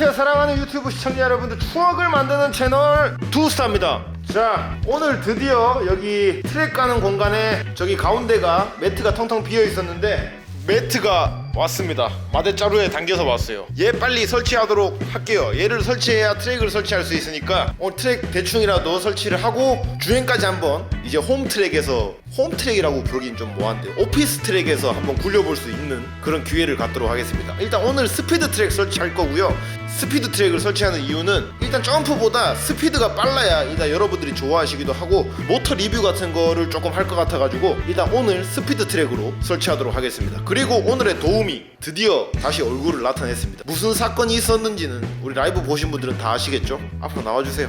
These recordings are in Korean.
안녕하세요. 사랑하는 유튜브 시청자 여러분들 추억을 만드는 채널 두스타입니다. 자 오늘 드디어 여기 트랙 가는 공간에 저기 가운데가 매트가 텅텅 비어 있었는데 매트가 왔습니다. 마대자루에 당겨서 왔어요. 얘 빨리 설치하도록 할게요. 얘를 설치해야 트랙을 설치할 수 있으니까 오늘 트랙 대충이라도 설치를 하고 주행까지 한번 이제 홈 트랙에서 홈 트랙이라고 부르긴 좀 뭐한데 오피스 트랙에서 한번 굴려볼 수 있는 그런 기회를 갖도록 하겠습니다. 일단 오늘 스피드 트랙 설치할 거고요. 스피드 트랙을 설치하는 이유는 일단 점프보다 스피드가 빨라야 일단 여러분들이 좋아하시기도 하고 모터 리뷰 같은 거를 조금 할 것 같아가지고 일단 오늘 스피드 트랙으로 설치하도록 하겠습니다. 그리고 오늘의 도 움이 드디어 다시 얼굴을 나타냈습니다 무슨 사건이 있었는지는 우리 라이브 보신 분들은 다 아시겠죠? 앞으로 나와주세요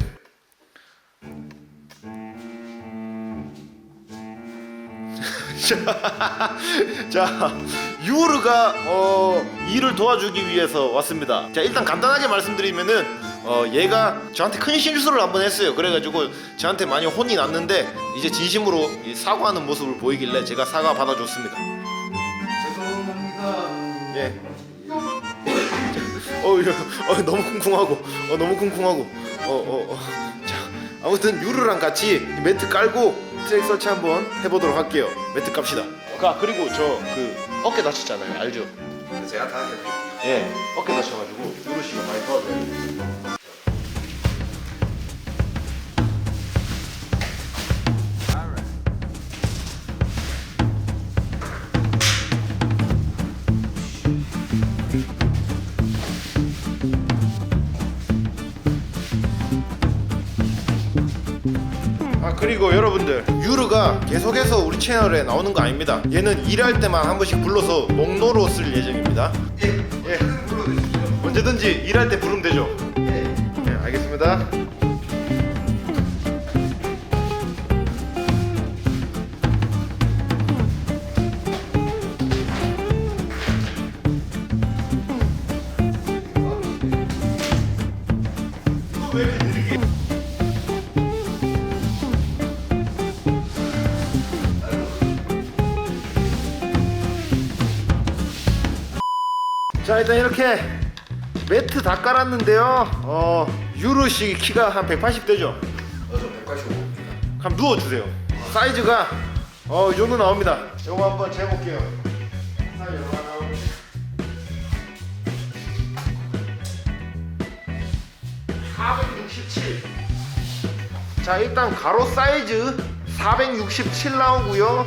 자, 유르가 어, 일을 도와주기 위해서 왔습니다. 자, 일단 간단하게 말씀드리면은 어, 얘가 저한테 큰 실수를 한 번 했어요. 그래가지고 저한테 많이 혼이 났는데 이제 진심으로 이 사과하는 모습을 보이길래 제가 사과 받아줬습니다. 예. 어, 어, 너무 쿵쿵하고, 어, 너무 쿵쿵하고, 어, 어, 어. 자, 아무튼 유르랑 같이 매트 깔고 트랙 설치 한번 해보도록 할게요. 매트 깝시다. 아, 그리고 저 그 어깨 다쳤잖아요. 알죠? 제가 다 해드릴게요. 예, 어깨 다쳐가지고 유루 씨가 많이 도와줘요. 그리고 여러분들 유르가 계속해서 우리 채널에 나오는 거 아닙니다 얘는 일할 때만 한 번씩 불러서 목노로 쓸 예정입니다 예, 예. 언제든지 일할 때 부르면 되죠 예. 네 알겠습니다 자 일단 이렇게 매트 다 깔았는데요 어 유르씨 키가 한 180 되죠? 어저 185입니다. 그럼 누워주세요 사이즈가 어이 정도 나옵니다 요거 한번 재볼게요 사이즈 얼마나 나오는지. 467. 자 일단 가로 사이즈 467 나오고요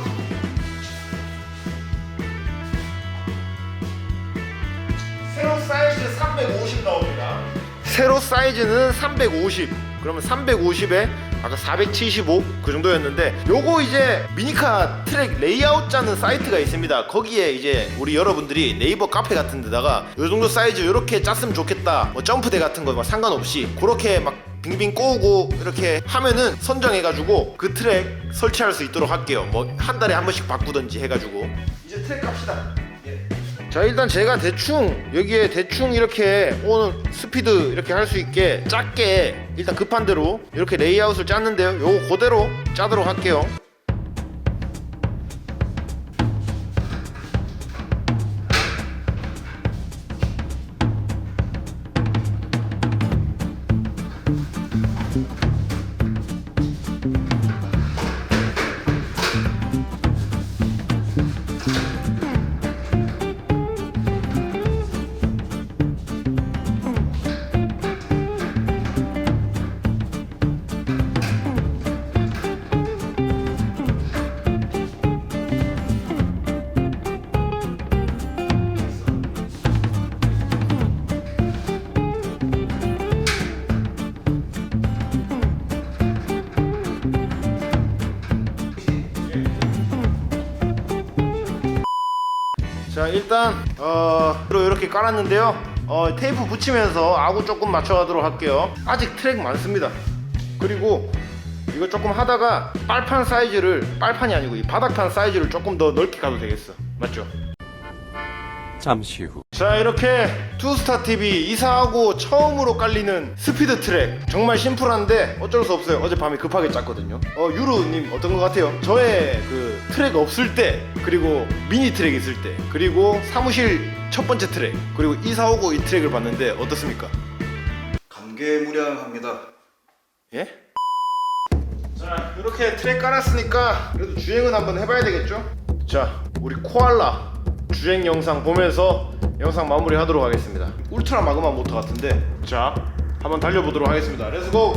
350 나옵니다. 세로 사이즈는 350. 그러면 350에 아까 475 그 정도였는데 요거 이제 미니카 트랙 레이아웃 짜는 사이트가 있습니다. 거기에 이제 우리 여러분들이 네이버 카페 같은 데다가 요 정도 사이즈 요렇게 짰으면 좋겠다. 뭐 점프대 같은 거 막 상관없이 그렇게 막 빙빙 꼬우고 이렇게 하면은 선정해가지고 그 트랙 설치할 수 있도록 할게요. 뭐 한 달에 한 번씩 바꾸든지 해가지고 이제 트랙 갑시다. 예. 자 일단 제가 대충 여기에 대충 이렇게 오늘 스피드 이렇게 할 수 있게 작게 일단 급한 대로 이렇게 레이아웃을 짰는데요 요거 그대로 짜도록 할게요 자 일단 어 이렇게 깔았는데요. 어 테이프 붙이면서 아구 조금 맞춰가도록 할게요. 아직 트랙 많습니다. 그리고 이거 조금 하다가 빨판 사이즈를 빨판이 아니고 이 바닥판 사이즈를 조금 더 넓게 가도 되겠어. 맞죠? 잠시 후. 자 이렇게 투스타 TV 이사하고 처음으로 깔리는 스피드 트랙 정말 심플한데 어쩔 수 없어요 어젯밤에 급하게 짰거든요 어 유루님 어떤 것 같아요? 저의 그 트랙 없을 때 그리고 미니 트랙 있을 때 그리고 사무실 첫 번째 트랙 그리고 이사 오고 이 트랙을 봤는데 어떻습니까? 무게무량합니다. 예? 자 이렇게 트랙 깔았으니까 그래도 주행은 한번 해봐야 되겠죠? 자 우리 코알라 주행 영상 보면서 영상 마무리 하도록 하겠습니다. 울트라 마그마 모터 같은데 자 한번 달려보도록 하겠습니다. 렛츠고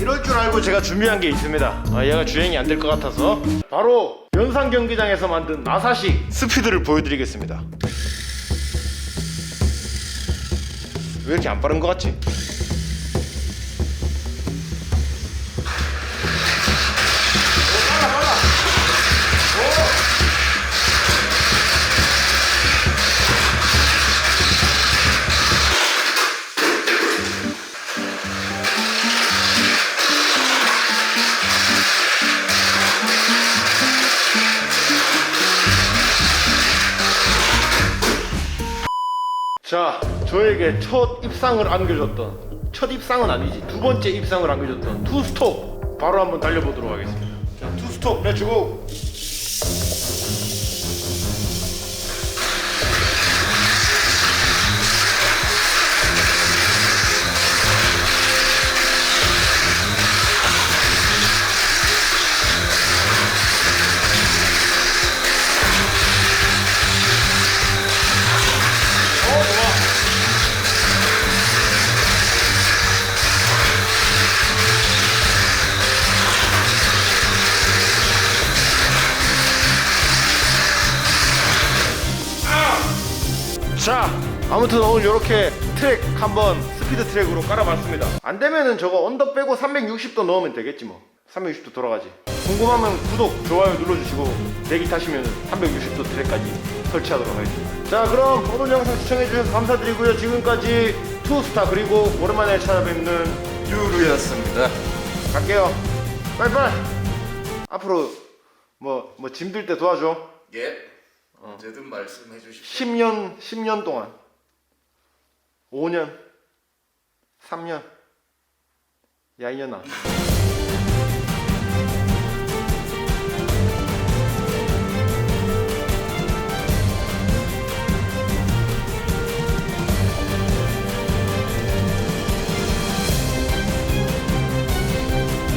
이럴 줄 알고 제가 준비한 게 있습니다. 아, 얘가 주행이 안 될 것 같아서 바로 연산 경기장에서 만든 나사식 스피드를 보여드리겠습니다. 왜 이렇게 안 빠른 것 같지? 자, 저에게 첫 입상을 안겨줬던 첫 입상은 아니지 두 번째 입상을 안겨줬던 투스톱 바로 한번 달려보도록 하겠습니다. 자, 투스톱 렛츠고. 자, 아무튼 오늘 이렇게 트랙 한번 스피드 트랙으로 깔아봤습니다. 안 되면은 저거 언더 빼고 360도 넣으면 되겠지 뭐. 360도 돌아가지. 궁금하면 구독, 좋아요 눌러주시고 대기 타시면 360도 트랙까지 설치하도록 하겠습니다. 자, 그럼 오늘 영상 시청해주셔서 감사드리고요. 지금까지 투스타 그리고 오랜만에 찾아뵙는 유루였습니다. 갈게요. 빠이빠이. 앞으로 뭐 뭐 짐들 때 도와줘. 예. 어. 언제든 말씀해 주십시오. 10년, 10년 동안, 5년, 3년, 야, 이년아.